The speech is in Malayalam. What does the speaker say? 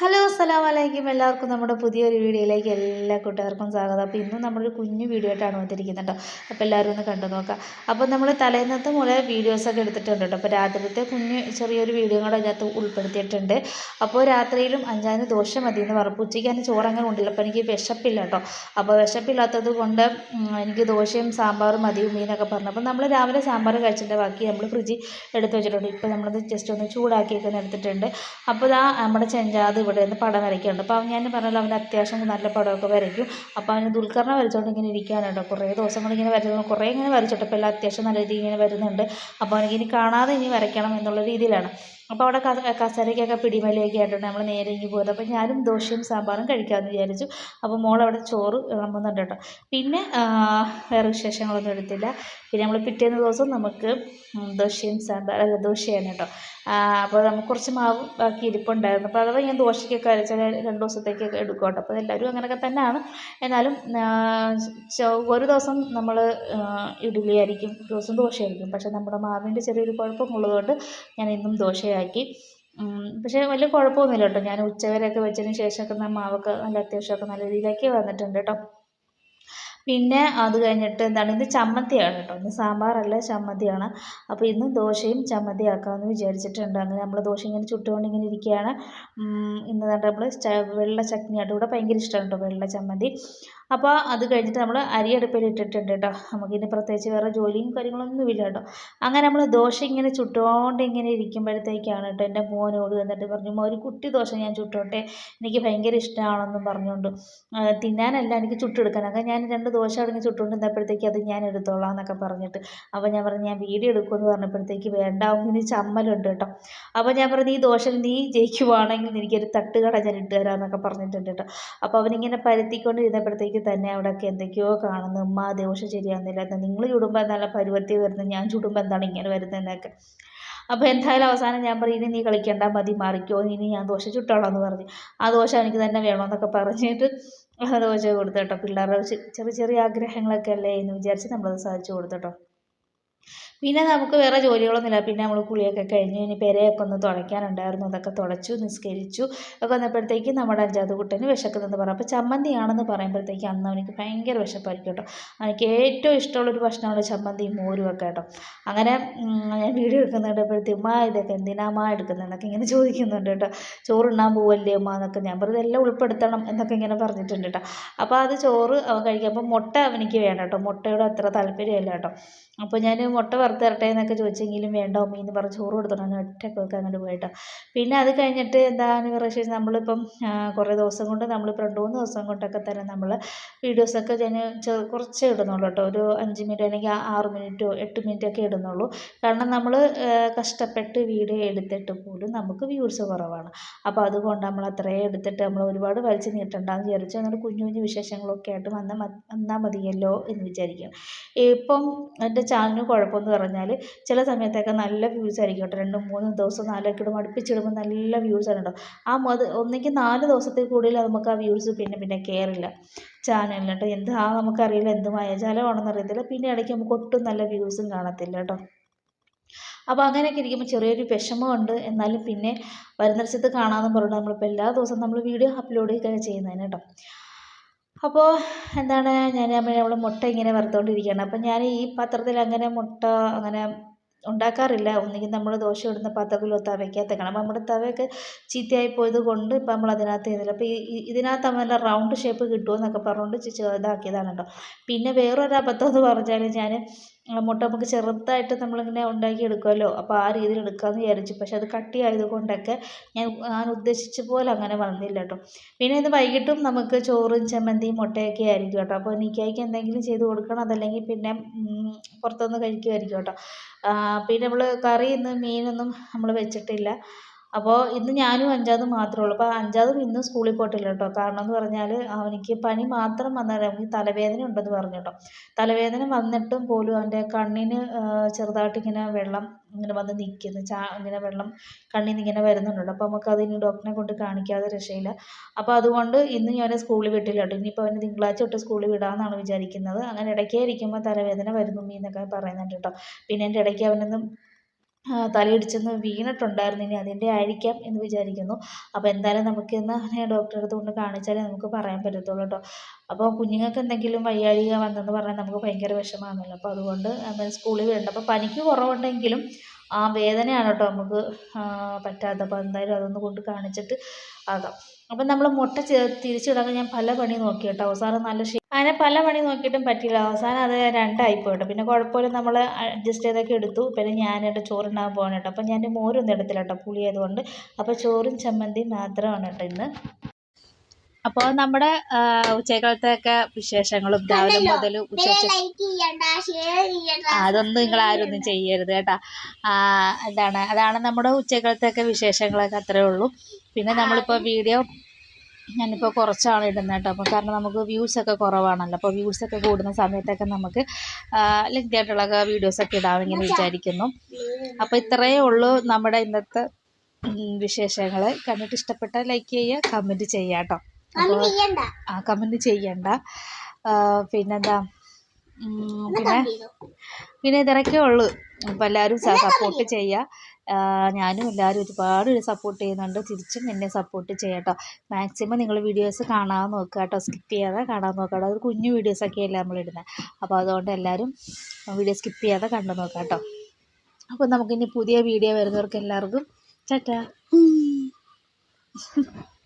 ഹലോ അസ്സലാമു വലൈക്കും എല്ലാവർക്കും നമ്മുടെ പുതിയൊരു വീഡിയോയിലേക്ക് എല്ലാ കൂട്ടുകാർക്കും സ്വാഗതം. അപ്പോൾ ഇന്നും നമ്മളൊരു കുഞ്ഞു വീഡിയോ ആയിട്ടാണ് വന്നിരിക്കുന്നത് കേട്ടോ അപ്പോൾ എല്ലാവരും ഒന്ന് കണ്ടു നോക്കാം. അപ്പോൾ നമ്മൾ തലേന്നത്തെ മുതൽ വീഡിയോസൊക്കെ എടുത്തിട്ടുണ്ട് കേട്ടോ. അപ്പോൾ രാത്രിത്തെ കുഞ്ഞ് ചെറിയൊരു വീഡിയോ കൂടെ അതിനകത്ത് ഉൾപ്പെടുത്തിയിട്ടുണ്ട്. അപ്പോൾ രാത്രിയിലും അഞ്ചാന് ദോഷം മതി എന്ന് പറഞ്ഞു. ഉച്ചയ്ക്ക് അതിന് ചോറ് അങ്ങനെ ഉണ്ടല്ലോ അപ്പോൾ എനിക്ക് വിശപ്പില്ല കേട്ടോ. അപ്പോൾ വിശപ്പില്ലാത്തത് കൊണ്ട് എനിക്ക് ദോശയും സാമ്പാറും മതിയും മീനൊക്കെ പറഞ്ഞു. അപ്പോൾ നമ്മൾ രാവിലെ സാമ്പാർ കഴിച്ചിട്ട് ബാക്കി നമ്മൾ ഫ്രിഡ്ജിൽ എടുത്ത് വെച്ചിട്ടുണ്ട്. ഇപ്പോൾ നമ്മളത് ജസ്റ്റ് ഒന്ന് ചൂടാക്കിയൊക്കെ നിർത്തിട്ടുണ്ട് അപ്പോൾ ഇതാ നമ്മുടെ ചെഞ്ചാത് ഇവിടെ നിന്ന് പടം വരയ്ക്കുന്നുണ്ട് അപ്പോൾ അവൻ ഞാൻ പറഞ്ഞല്ലോ അവന് അത്യാവശ്യം നല്ല പടമൊക്കെ വരയ്ക്കും. അപ്പോൾ അവന് ദുൽഖറിനെ വരച്ചുകൊണ്ട് ഇങ്ങനെ ഇരിക്കാനുണ്ട് കുറേ ദിവസം കൊണ്ട് ഇങ്ങനെ വരച്ചു കുറേ ഇങ്ങനെ വരച്ചിട്ടപ്പോൾ എല്ലാം അത്യാവശ്യം നല്ല രീതിയിൽ ഇങ്ങനെ വരുന്നുണ്ട്. അപ്പോൾ അവനിങ്ങനെ കാണാതെ ഇനി വരയ്ക്കണം എന്നുള്ള രീതിയിലാണ്. അപ്പോൾ അവിടെ കസ കസേരയ്ക്കൊക്കെ പിടിമലയൊക്കെ ആയിട്ടുണ്ട്. നമ്മൾ നേരെ ഇങ്ങി പോകുന്നത് അപ്പോൾ ഞാനും ദോശയും സാമ്പാറും കഴിക്കാമെന്ന് വിചാരിച്ചു. അപ്പോൾ മോൾ അവിടെ ചോറ് വിളമ്പുന്നുണ്ട് കേട്ടോ. പിന്നെ വേറെ വിശേഷങ്ങളൊന്നും എടുത്തില്ല. പിന്നെ നമ്മൾ പിറ്റേന്ന് ദിവസം നമുക്ക് ദോശയും സാമ്പാർ അല്ല ദോശയാണ് കേട്ടോ. അപ്പോൾ നമുക്ക് കുറച്ച് മാവ് ബാക്കി ഇരിപ്പുണ്ടായിരുന്നു. അപ്പോൾ അഥവാ ഞാൻ ദോശയ്ക്കൊക്കെ അരച്ചാൽ രണ്ട് ദിവസത്തേക്കൊക്കെ എടുക്കും കേട്ടോ. അപ്പോൾ എല്ലാവരും അങ്ങനെയൊക്കെ തന്നെയാണ് എന്നാലും ഒരു ദിവസം നമ്മൾ ഇഡ്ഡലി ആയിരിക്കും ദിവസം ദോശയായിരിക്കും. പക്ഷേ നമ്മുടെ മാവിന്റെ ചെറിയൊരു കുഴപ്പമുള്ളതുകൊണ്ട് ഞാൻ ഇന്നും ദോശയാക്കി ഉം, പക്ഷേ വലിയ കുഴപ്പമൊന്നുമില്ല കേട്ടോ. ഞാൻ ഉച്ചവരെയൊക്കെ വെച്ചതിന് ശേഷമൊക്കെ നമ്മൾ മാവൊക്കെ നല്ല അത്യാവശ്യമൊക്കെ നല്ല രീതിയിലൊക്കെ വന്നിട്ടുണ്ട് കേട്ടോ. പിന്നെ അത് കഴിഞ്ഞിട്ട് എന്താണ് ഇന്ന് ചമ്മന്തിയാണ് കേട്ടോ. ഇന്ന് സാമ്പാറല്ല ചമ്മന്തിയാണ്. അപ്പോൾ ഇന്ന് ദോശയും ചമ്മന്തി ആക്കാമെന്ന് വിചാരിച്ചിട്ടുണ്ട്. അങ്ങനെ നമ്മൾ ദോശ ഇങ്ങനെ ചുട്ടുകൊണ്ടിങ്ങനെ ഇരിക്കുകയാണ്. ഇന്ന് നമ്മൾ വെള്ള ചട്നിയായിട്ട് ഇവിടെ ഭയങ്കര ഇഷ്ടമാണ് കേട്ടോ വെള്ള ചമ്മന്തി. അപ്പോൾ അത് കഴിഞ്ഞിട്ട് നമ്മൾ അരി അടുപ്പിൽ ഇട്ടിട്ടുണ്ട് കേട്ടോ നമുക്കിനി പ്രത്യേകിച്ച് വേറെ ജോലിയും കാര്യങ്ങളൊന്നും ഇല്ല കേട്ടോ അങ്ങനെ നമ്മൾ ദോശ ഇങ്ങനെ ചുട്ടുകൊണ്ട് ഇങ്ങനെ ഇരിക്കുമ്പോഴത്തേക്കാണ് കേട്ടോ എന്റെ മോനോട് വന്നിട്ട് പറഞ്ഞു "മോൻ ഒരു കുട്ടി ദോശ ഞാൻ ചുട്ടോട്ടെ. എനിക്ക് ഭയങ്കര ഇഷ്ടമാണെന്നും പറഞ്ഞുകൊണ്ട് തിന്നാനല്ല എനിക്ക് ചുട്ടെടുക്കാൻ. അങ്ങനെ ഞാൻ രണ്ട് ദോശ അടങ്ങി ചുട്ടുകൊണ്ട് നിന്നപ്പോഴത്തേക്ക് അത് ഞാൻ എടുത്തോളാം എന്നൊക്കെ പറഞ്ഞിട്ട്. അപ്പോൾ ഞാൻ പറഞ്ഞു ഞാൻ വീഡിയോ എടുക്കുമെന്ന് പറഞ്ഞപ്പോഴത്തേക്ക് വേണ്ട ഇനി ചമ്മലുണ്ട് കേട്ടോ അപ്പോൾ ഞാൻ പറഞ്ഞു ഈ ദോശ നീ ജയിക്കുവാണെങ്കിൽ എനിക്കൊരു തട്ടുകട ഞാൻ ഇട്ട് തരാമെന്നൊക്കെ പറഞ്ഞിട്ടുണ്ട് കേട്ടോ അപ്പോൾ അവനിങ്ങനെ പരത്തിക്കൊണ്ട് ഇരുന്നപ്പോഴത്തേക്ക് തന്നെ അവിടെയൊക്കെ എന്തൊക്കെയോ കാണുന്നു. ഉമ്മ ദോശ ശരിയാകുന്നില്ല നിങ്ങൾ ചുടുമ്പോൾ എന്താണ് പരുവത്തി വരുന്നത്? ഞാൻ ചുടുമ്പോൾ എന്താണ് ഇങ്ങനെ വരുന്നതെന്നൊക്കെ അപ്പോൾ എന്തായാലും അവസാനം ഞാൻ പറയും ഇനി നീ കളിക്കണ്ട മതി മാറിക്കോ. ഇനി ഞാൻ ദോശ ചുട്ടോളാം എന്ന് പറഞ്ഞു. ആ ദോശ എനിക്ക് തന്നെ വേണമെന്നൊക്കെ പറഞ്ഞിട്ട് ആ ദോശ കൊടുത്തു കേട്ടോ. പിള്ളേരുടെ ചെറിയ ചെറിയ ആഗ്രഹങ്ങളൊക്കെ അല്ലേ എന്ന് വിചാരിച്ച് നമ്മളത് സാധിച്ചു കൊടുത്തു കേട്ടോ. പിന്നെ നമുക്ക് വേറെ ജോലികളൊന്നുമില്ല. പിന്നെ നമ്മൾ കുളിയൊക്കെ കഴിഞ്ഞ് ഇനി പെരയൊക്കെ ഒന്ന് തുടയ്ക്കാനുണ്ടായിരുന്നു. അതൊക്കെ തുടച്ചു നിസ്കരിച്ചു. ഒക്കെ വന്നപ്പോഴത്തേക്കും നമ്മുടെ അഞ്ചാത് കുട്ടന് വിശക്കുന്നെന്ന് പറഞ്ഞു. അപ്പോൾ ചമ്മന്തിയാണെന്ന് പറയുമ്പോഴത്തേക്ക് അന്ന് അവനിക്ക് ഭയങ്കര വിശപ്പായിരിക്കും കേട്ടോ. എനിക്ക് ഏറ്റവും ഇഷ്ടമുള്ളൊരു ഭക്ഷണമാണ് ചമ്മന്തിയും മോരും ഒക്കെ കേട്ടോ. അങ്ങനെ ഞാൻ വീഡിയോ എടുക്കുന്നുണ്ടപ്പോഴത്തേക്കും ഉമ്മ ഇതൊക്കെ എന്തിനാമ്മ എടുക്കുന്നതെന്നൊക്കെ ഇങ്ങനെ ചോദിക്കുന്നുണ്ട് കേട്ടോ. ചോറുണ്ണാൻ പോവല്ലേ ഉമ്മ? എന്നൊക്കെ ഞാൻ പറഞ്ഞത് എല്ലാം ഉൾപ്പെടുത്തണം എന്നൊക്കെ ഇങ്ങനെ പറഞ്ഞിട്ടുണ്ട് കേട്ടോ. അപ്പോൾ അത് ചോറ് അവൻ കഴിക്കും അപ്പോൾ മുട്ട അവനിക്ക് വേണം കേട്ടോ. മുട്ടയോട് അത്ര താല്പര്യമല്ല കേട്ടോ. അപ്പോൾ ഞാൻ മുട്ട വറുത്ത് തരട്ടെ എന്നൊക്കെ ചോദിച്ചെങ്കിലും വേണ്ട ഉമ്മി എന്ന് പറഞ്ഞ് ചോറ് കൊടുത്തോണ്ട് ഒറ്റക്കൊക്കെ അങ്ങോട്ട് പോയിട്ടോ. പിന്നെ അത് കഴിഞ്ഞിട്ട് എന്താണ് പറയുക നമ്മളിപ്പം കുറേ ദിവസം കൊണ്ട് നമ്മളിപ്പോൾ രണ്ട് മൂന്ന് ദിവസം കൊണ്ടൊക്കെ തന്നെ നമ്മൾ വീഡിയോസൊക്കെ ഞാൻ കുറച്ചേ ഇടുന്നുള്ളൂ കേട്ടോ. ഒരു അഞ്ച് മിനിറ്റ് അല്ലെങ്കിൽ ആറ് മിനിറ്റോ എട്ട് മിനിറ്റ് ഒക്കെ ഇടുന്നുള്ളൂ. കാരണം നമ്മൾ കഷ്ടപ്പെട്ട് വീഡിയോ എടുത്തിട്ട് പോലും നമുക്ക് വ്യൂസ് കുറവാണ്. അപ്പോൾ അതുകൊണ്ട് നമ്മൾ അത്രയും എടുത്തിട്ട് നമ്മൾ ഒരുപാട് വലിച്ച് നീട്ടണ്ടെന്ന് വിചാരിച്ചു എന്നിട്ട് കുഞ്ഞു കുഞ്ഞു വിശേഷങ്ങളൊക്കെ ആയിട്ട് വന്നാൽ വന്നാൽ മതിയല്ലോ എന്ന് വിചാരിക്കുക ഇപ്പം എന്റെ ചാനലിന് കുഴപ്പമെന്ന് പറഞ്ഞാൽ ചില സമയത്തൊക്കെ നല്ല വ്യൂസ് ആയിരിക്കും കേട്ടോ. രണ്ടും മൂന്നും ദിവസം നാലൊക്കെ ഇടുമ്പോൾ അടുപ്പിച്ചിടുമ്പോൾ നല്ല വ്യൂസ് ആണ് കേട്ടോ. ആ മത് ഒന്നെങ്കിൽ നാല് ദിവസത്തിൽ കൂടുതൽ നമുക്ക് ആ വ്യൂസ് പിന്നെ പിന്നെ കയറില്ല ചാനലിന് കേട്ടോ. എന്ത് ആ നമുക്കറിയില്ല എന്ത് മായാജാലമാണെന്ന് അറിയത്തില്ല. പിന്നെ ഇടയ്ക്ക് നമുക്ക് ഒട്ടും നല്ല വ്യൂസും കാണത്തില്ല കേട്ടോ. അപ്പോൾ അങ്ങനെയൊക്കെ ഇരിക്കുമ്പോൾ ചെറിയൊരു വിഷമമുണ്ട്. എന്നാലും പിന്നെ വരുന്ന ദിവസത്ത് കാണാമെന്ന് പറഞ്ഞിട്ട് നമ്മളിപ്പോൾ എല്ലാ ദിവസവും നമ്മൾ വീഡിയോ അപ്ലോഡ് ചെയ്യുന്നതിന് കേട്ടോ. അപ്പോൾ എന്താണ് ഞാൻ നമ്മൾ മുട്ട ഇങ്ങനെ വറുത്തുകൊണ്ടിരിക്കുകയാണ് അപ്പം ഞാൻ ഈ പാത്രത്തിൽ അങ്ങനെ മുട്ട അങ്ങനെ ഉണ്ടാക്കാറില്ല. ഒന്നുകിൽ നമ്മൾ ദോശ ഇടുന്ന പാത്രത്തിലോ തവയ്ക്കകത്തേക്കാണ് അപ്പം നമ്മുടെ തവയൊക്കെ ചീത്തയായി പോയത് കൊണ്ട് ഇപ്പം നമ്മൾ അതിനകത്ത് ചെയ്യുന്നില്ല. അപ്പോൾ ഈ ഇതിനകത്ത് നല്ല റൗണ്ട് ഷേപ്പ് കിട്ടുമെന്നൊക്കെ പറഞ്ഞുകൊണ്ട് ചെ- ചെറുതാക്കിയതാണ് കേട്ടോ. പിന്നെ വേറൊരു അബദ്ധം എന്ന് പറഞ്ഞാൽ ഞാൻ മുട്ട നമുക്ക് ചെറുതായിട്ട് നമ്മളിങ്ങനെ ഉണ്ടാക്കി എടുക്കുമല്ലോ അപ്പോൾ ആ രീതിയിൽ എടുക്കാമെന്ന് വിചാരിച്ചു. പക്ഷെ അത് കട്ടിയായത് കൊണ്ടൊക്കെ ഞാൻ ഞാൻ ഉദ്ദേശിച്ച പോലെ അങ്ങനെ വന്നില്ല കേട്ടോ. പിന്നെ ഇന്ന് വൈകിട്ടും നമുക്ക് ചോറും ചമ്മന്തിയും മുട്ടയൊക്കെ ആയിരിക്കും കേട്ടോ. അപ്പോൾ നിക്കായ്ക്ക് എന്തെങ്കിലും ചെയ്ത് കൊടുക്കണം. അതല്ലെങ്കിൽ പിന്നെ പുറത്തുനിന്ന് കഴിക്കുമായിരിക്കും കേട്ടോ. പിന്നെ നമ്മൾ കറി ഇന്ന് മീനൊന്നും നമ്മൾ വെച്ചിട്ടില്ല. അപ്പോൾ ഇന്ന് ഞാനും അഞ്ചാതും മാത്രമേ ഉള്ളൂ. അപ്പോൾ അഞ്ചാതും ഇന്ന് സ്കൂളിൽ പോയിട്ടില്ല കേട്ടോ. കാരണം എന്ന് പറഞ്ഞാൽ അവനിക്ക് പനി മാത്രം വന്നാൽ അവന് തലവേദന ഉണ്ടെന്ന് പറഞ്ഞു കേട്ടോ. തലവേദന വന്നിട്ടും പോലും അവന്റെ കണ്ണിന് ചെറുതായിട്ട് ഇങ്ങനെ വെള്ളം ഇങ്ങനെ വന്ന് നിൽക്കുന്നു. ചാ ഇങ്ങനെ വെള്ളം കണ്ണിൽ നിന്ന് ഇങ്ങനെ വരുന്നുണ്ട് അപ്പോൾ നമുക്ക് അതിന് ഡോക്ടറിനെ കൊണ്ട് കാണിക്കാതെ രക്ഷയില്ല. അപ്പോൾ അതുകൊണ്ട് ഇന്ന് ഞാൻ സ്കൂളിൽ വിട്ടില്ല കേട്ടോ. ഇനിയിപ്പോൾ അവന് തിങ്കളാഴ്ച തൊട്ട് സ്കൂളിൽ വിടാമെന്നാണ് വിചാരിക്കുന്നത്. അങ്ങനെ ഇടയ്ക്കേ ഇരിക്കുമ്പോൾ തലവേദന വരുന്നു എന്നൊക്കെ പറയുന്നുണ്ട് കേട്ടോ. പിന്നെ എന്റെ ഇടയ്ക്ക് അവനൊന്നും തലയിടിച്ചെന്ന് വീണിട്ടുണ്ടായിരുന്നു. ഇനി അതിന്റെ ആയിരിക്കാം എന്ന് വിചാരിക്കുന്നു. അപ്പോൾ എന്തായാലും നമുക്ക് നമുക്കിന്ന് ഡോക്ടറെ അടുത്ത് കൊണ്ട് കാണിച്ചാലേ നമുക്ക് പറയാൻ പറ്റത്തുള്ളൂ കേട്ടോ അപ്പോൾ കുഞ്ഞുങ്ങൾക്ക് എന്തെങ്കിലും വയ്യാഴിക വന്നെന്ന് പറഞ്ഞാൽ നമുക്ക് ഭയങ്കര വിഷമമാണല്ലോ. അപ്പോൾ അതുകൊണ്ട് സ്കൂളിൽ വിടണ്ട. അപ്പോൾ പനിക്ക് കുറവുണ്ടെങ്കിലും ആ വേദനയാണ് കേട്ടോ നമുക്ക് പറ്റാത്തത്. അപ്പോൾ എന്തായാലും അതൊന്ന് കൊണ്ട് കാണിച്ചിട്ട് ആകാം. അപ്പം നമ്മൾ മുട്ട തിരിച്ചിടാൻ ഞാൻ പല പണി നോക്കി കേട്ടോ. അവസാനം നല്ല ഷേ അങ്ങനെ പല പണി നോക്കിയിട്ടും പറ്റിയില്ല. അവസാനം അത് രണ്ടായിപ്പോയി കേട്ടോ. പിന്നെ കുഴപ്പമില്ല നമ്മൾ അഡ്ജസ്റ്റ് ചെയ്തൊക്കെ എടുത്തു. പിന്നെ ഞാനിട്ട് ചോറുണ്ടാകാൻ പോകണം കേട്ടോ. അപ്പം ഞാൻ മോരൊന്നും എടുത്തില്ല കേട്ടോ പുളിയായതുകൊണ്ട് അപ്പോൾ ചോറും ചമ്മന്തിയും മാത്രമാണ് കേട്ടോ ഇന്ന്. അപ്പോൾ നമ്മുടെ ഉച്ചക്കാലത്തെയൊക്കെ വിശേഷങ്ങളും രാവിലെ മുതൽ ഉച്ച അതൊന്നും നിങ്ങൾ ആരും ഒന്നും ചെയ്യരുത് കേട്ടാ. എന്താണ് അതാണ് നമ്മുടെ ഉച്ചക്കാലത്തെയൊക്കെ വിശേഷങ്ങളൊക്കെ അത്രേ ഉള്ളൂ. പിന്നെ നമ്മളിപ്പോൾ വീഡിയോ ഞാനിപ്പോൾ കുറച്ചാണ് ഇടുന്നത് കേട്ടോ. അപ്പോൾ കാരണം നമുക്ക് വ്യൂസൊക്കെ കുറവാണല്ലോ. അപ്പോൾ വ്യൂസൊക്കെ കൂടുന്ന സമയത്തൊക്കെ നമുക്ക് ലെങ്തി ആയിട്ടുള്ള വീഡിയോസൊക്കെ ഇടാമെന്ന് വിചാരിക്കുന്നു. അപ്പോൾ ഇത്രയേ ഉള്ളൂ നമ്മുടെ ഇന്നത്തെ വിശേഷങ്ങൾ കണ്ടിട്ട് ഇഷ്ടപ്പെട്ടാൽ ലൈക്ക് ചെയ്യുക കമന്റ് ചെയ്യാട്ടോ. കേട്ടോ. ആ കമന്റ് ചെയ്യണ്ട. പിന്നെന്താ? പിന്നെ? പിന്നെ ഇതൊക്കെ ഉള്ളൂ. അപ്പൊ എല്ലാവരും സപ്പോർട്ട് ചെയ്യാ. ഞാനും എല്ലാവരും ഒരുപാട് സപ്പോർട്ട് ചെയ്യുന്നുണ്ട്. തിരിച്ചും എന്നെ സപ്പോർട്ട് ചെയ്യാട്ടോ. മാക്സിമം നിങ്ങൾ വീഡിയോസ് കാണാൻ നോക്കുക കേട്ടോ. സ്കിപ്പ് ചെയ്യാതെ കാണാൻ നോക്കുക കേട്ടോ. അത് കുഞ്ഞു വീഡിയോസൊക്കെ അല്ലേ നമ്മൾ ഇടുന്നത് അപ്പോൾ അതുകൊണ്ട് എല്ലാവരും വീഡിയോ സ്കിപ്പ് ചെയ്യാതെ കണ്ടു നോക്കാട്ടോ കേട്ടോ. അപ്പോൾ നമുക്കിനി പുതിയ വീഡിയോ വരുന്നവർക്ക് എല്ലാവർക്കും